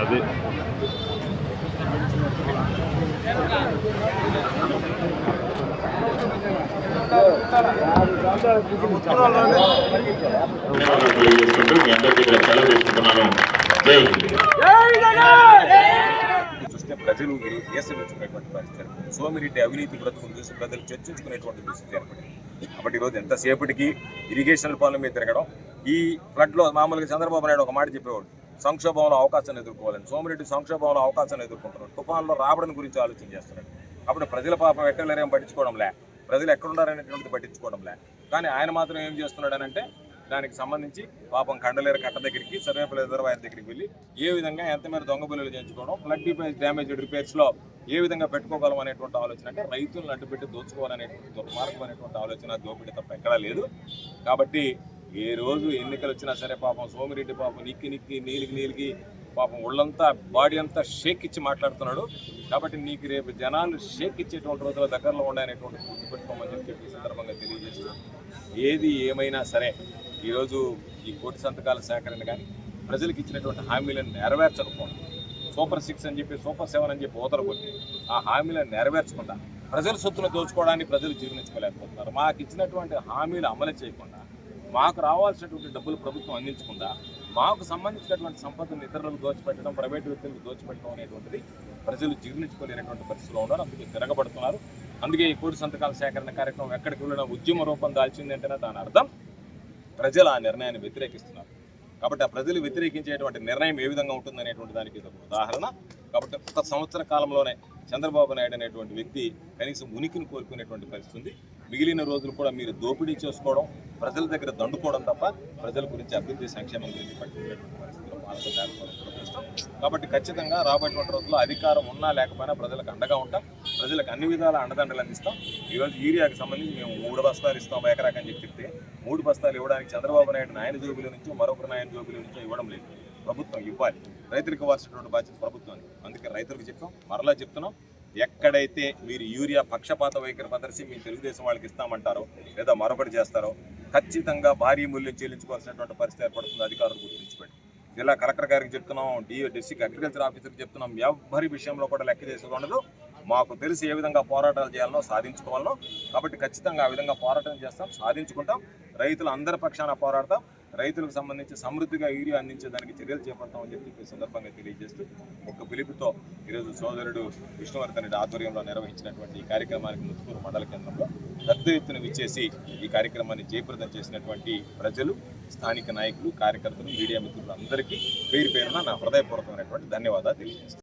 అది తెలియజేసుకుంటూ మీ అందరికీ ఇక్కడ సెలవు తీసుకుంటున్నాను జై చూస్తే ప్రజలు పరిస్థితి సోమిరెడ్డి అవినీతి బ్రతుకును చూసి ప్రజలు చర్చించుకునేటువంటి పరిస్థితి ఏర్పడింది. కాబట్టి ఈరోజు ఎంతసేపటికి ఇరిగేషన్ పాలన మీద తిరగడం ఈ ఫ్లడ్లో మామూలుగా చంద్రబాబు నాయుడు ఒక మాట చెప్పేవాడు సంక్షోభంలో అవకాశాన్ని ఎదుర్కోవాలని సోమిరెడ్డి సంక్షోభంలో అవకాశాన్ని ఎదుర్కొంటున్నాడు. తుఫాన్లో రాబడిని గురించి ఆలోచన చేస్తున్నాడు అప్పుడు ప్రజల పాపం ఎక్కడలేరేం పట్టించుకోవడంలే. ప్రజలు ఎక్కడున్నారనేటువంటిది పట్టించుకోవడంలే. కానీ ఆయన మాత్రం ఏం చేస్తున్నాడనంటే దానికి సంబంధించి పాపం కండలేరు కట్ట దగ్గరికి సర్వేపల్లి రిజర్వాయర్ దగ్గరికి వెళ్ళి ఏ విధంగా ఎంత మేర దొంగ బిల్లులు చేయించుకోవడం ఫ్లడ్ డిఫెన్స్ డ్యామేజ్ రిపేర్స్లో ఏ విధంగా పెట్టుకోగలం అనేటువంటి ఆలోచన అంటే రైతులను అడ్డుపెట్టి దోచుకోవాలనేటువంటి దుర్మార్గం అనేటువంటి ఆలోచన దోపిడీ తప్ప ఎక్కడా లేదు. కాబట్టి ఏ రోజు ఎన్నికలు వచ్చినా సరే పాపం సోమిరెడ్డి పాపం నిక్కి నిక్కి నీలికి నీలికి పాపం ఒళ్ళంతా బాడీ అంతా షేక్ ఇచ్చి మాట్లాడుతున్నాడు. కాబట్టి నీకు రేపు జనాలు షేక్ ఇచ్చేటువంటి రోజుల దగ్గరలో ఉండనేటువంటి గుర్తుపెట్టుకోమని చెప్పి సందర్భంగా తెలియజేస్తూ ఏది ఏమైనా సరే ఈరోజు ఈ కోటి సంతకాల సేకరణ కానీ ప్రజలకు ఇచ్చినటువంటి హామీలను నెరవేర్చకపోవడం సూపర్ సిక్స్ అని చెప్పి సూపర్ సెవెన్ అని చెప్పి ఓదర కొట్టి ఆ హామీలను నెరవేర్చకుండా ప్రజల సొత్తును దోచుకోవడానికి ప్రజలు జీర్ణించుకోలేకపోతున్నారు. మాకు ఇచ్చినటువంటి హామీలు అమలు చేయకుండా మాకు రావాల్సినటువంటి డబ్బులు ప్రభుత్వం అందించకుండా మాకు సంబంధించినటువంటి సంపదను ఇతరులకు దోచిపెట్టడం ప్రైవేటు వ్యక్తులకు దోచిపెట్టడం అనేటువంటిది ప్రజలు జీర్ణించుకోలేనటువంటి పరిస్థితిలో ఉన్నారు. అందుకే తిరగబడుతున్నారు. అందుకే ఈ కోటి సంతకాల సేకరణ కార్యక్రమం ఎక్కడికి వెళ్ళినా ఉద్యమ రూపం దాల్చింది అంటేనే దాని అర్థం ప్రజలు ఆ నిర్ణయాన్ని వ్యతిరేకిస్తున్నారు. కాబట్టి ఆ ప్రజలు వ్యతిరేకించేటువంటి నిర్ణయం ఏ విధంగా ఉంటుంది అనేటువంటి దానికి ఇది ఒక ఉదాహరణ. కాబట్టి ఒక సంవత్సర కాలంలోనే చంద్రబాబు నాయుడు అనేటువంటి వ్యక్తి కనీసం ఉనికిని కోరుకునేటువంటి పరిస్థితి ఉంది. మిగిలిన రోజులు కూడా మీరు దోపిడీ చేసుకోవడం ప్రజల దగ్గర దండుకోవడం తప్ప ప్రజల గురించి అభివృద్ధి సంక్షేమం గురించి లేకపోవడం కాబట్టి ఖచ్చితంగా రాబోయేటువంటి రోజుల్లో అధికారం ఉన్నా లేకపోయినా ప్రజలకు అండగా ఉంటాం. ప్రజలకు అన్ని విధాల అండదండలు అందిస్తాం. ఈరోజు యూరియాకి సంబంధించి మేము మూడు బస్తాలు ఇస్తాం ఎకరాకి అని చెప్పి చెప్తే మూడు బస్తాలు ఇవ్వడానికి చంద్రబాబు నాయుడు నాయన జోబుల నుంచి మరొకరు నాయన జోబుల నుంచో ఇవ్వడం లేదు. ప్రభుత్వం ఇవ్వాలి. రైతులకు ఇవ్వాల్సినటువంటి బాధ్యత ప్రభుత్వాన్ని అందుకే రైతులకు చెప్పాం. మరలా చెప్తున్నాం. ఎక్కడైతే మీరు యూరియా పక్షపాత వైఖరి ప్రదర్శి మీ తెలుగుదేశం వాళ్ళకి ఇస్తామంటారో లేదా మరొకటి చేస్తారో ఖచ్చితంగా భారీ మూల్యం చెల్లించుకోవాల్సినటువంటి పరిస్థితి ఏర్పడుతుంది అధికారులు గుర్తించిపెట్టి జిల్లా కలెక్టర్ గారికి చెప్తున్నాం డి డిస్ట్రిక్ట్ అగ్రికల్చర్ ఆఫీసర్కి చెప్తున్నాం ఎవరి విషయంలో కూడా లెక్క చేసుకోండదు ఉండదు. మాకు తెలిసి ఏ విధంగా పోరాటాలు చేయాలనో సాధించుకోవాలనో కాబట్టి ఖచ్చితంగా ఆ విధంగా పోరాటం చేస్తాం సాధించుకుంటాం. రైతులు అందరి పక్షాన పోరాడతాం. రైతులకు సంబంధించి సమృద్ధిగా యూరియా అందించేదానికి చర్యలు చేపడతామని చెప్పి ఈ సందర్భంగా తెలియజేస్తూ ఒక పిలుపుతో ఈరోజు సోదరుడు విష్ణువర్ధన్ రెడ్డి ఆధ్వర్యంలో నిర్వహించినటువంటి ఈ కార్యక్రమానికి ముత్తుకూరు మండల కేంద్రంలో పెద్ద ఎత్తున విచ్చేసి ఈ కార్యక్రమాన్ని జయప్రదం చేసినటువంటి ప్రజలు స్థానిక నాయకులు కార్యకర్తలు మీడియా మిత్రులు అందరికీ పేరు పేరున నా హృదయపూర్వకమైనటువంటి ధన్యవాదాలు తెలియజేస్తాను